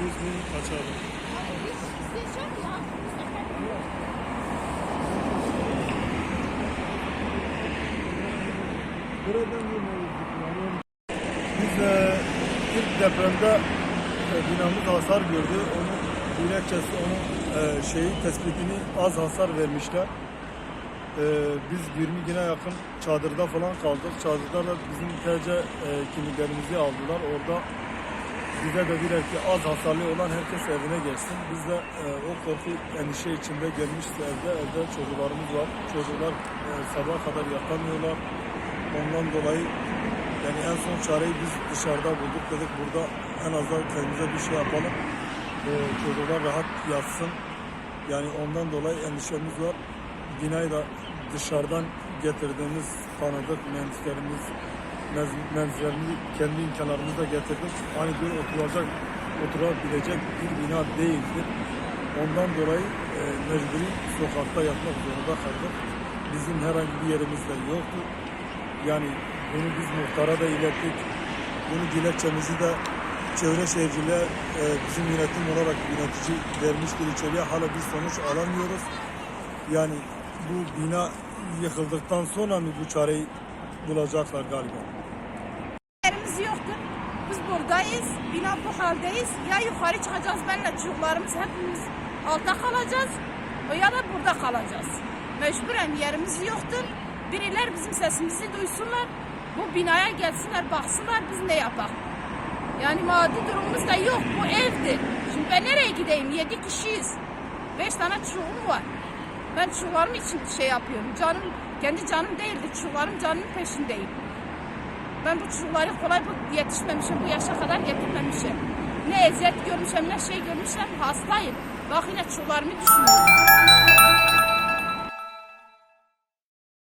Yüz bin kaçalım. Biz de ilk depremde e, binamız hasar gördü. Onun dilekçesi, onun e, şeyi tespitini az hasar vermişler. E, biz 20 güne yakın çadırda falan kaldık. Çadırda da bizim TC e, kimliklerimizi aldılar. Orada bize de dediler ki az hasarlı olan herkes evine gelsin. Biz de e, o korku endişe içinde gelmişti evde. Evde çocuklarımız var. Çocuklar e, sabah kadar yatamıyorlar. Ondan dolayı yani en son çareyi biz dışarıda bulduk dedik burada en azından kendimize bir şey yapalım. Ee, çocuklar rahat yatsın. Yani ondan dolayı endişemiz var. Binayı da dışarıdan getirdiğimiz tanıdık mühendislerimiz mühendislerini kendi imkanlarımızla getirdik. Hani bir oturacak, oturabilecek bir bina değildi. Ondan dolayı e, mecburi sokakta yatmak zorunda kaldık. Bizim herhangi bir yerimiz de yoktu. Yani bunu biz muhtara da ilettik. Bunu dilekçemizi de çevre şehirciliğe e, bizim yönetim olarak yönetici vermiştir içeriye. Hala bir sonuç alamıyoruz. Yani bu bina yıkıldıktan sonra mı bu çareyi bulacaklar galiba? Buradayız. Bina bu haldeyiz. Ya yukarı çıkacağız benle çocuklarımız hepimiz altta kalacağız. Ya da burada kalacağız. Mecburen yerimiz yoktur. Biriler bizim sesimizi duysunlar. Bu binaya gelsinler baksınlar biz ne yapak. Yani maddi durumumuz da yok. Bu evdir. Şimdi ben nereye gideyim? Yedi kişiyiz. Beş tane çocuğum var. Ben çocuklarım için şey yapıyorum. Canım, kendi canım değildi. Çocuklarım canımın peşindeyim. Ben bu çocukları kolay bu yetişmemişim, bu yaşa kadar getirmemişim. Ne eziyet görmüşüm, ne şey görmüşüm, hastayım. Bak yine çocuklarımı düşünüyorum.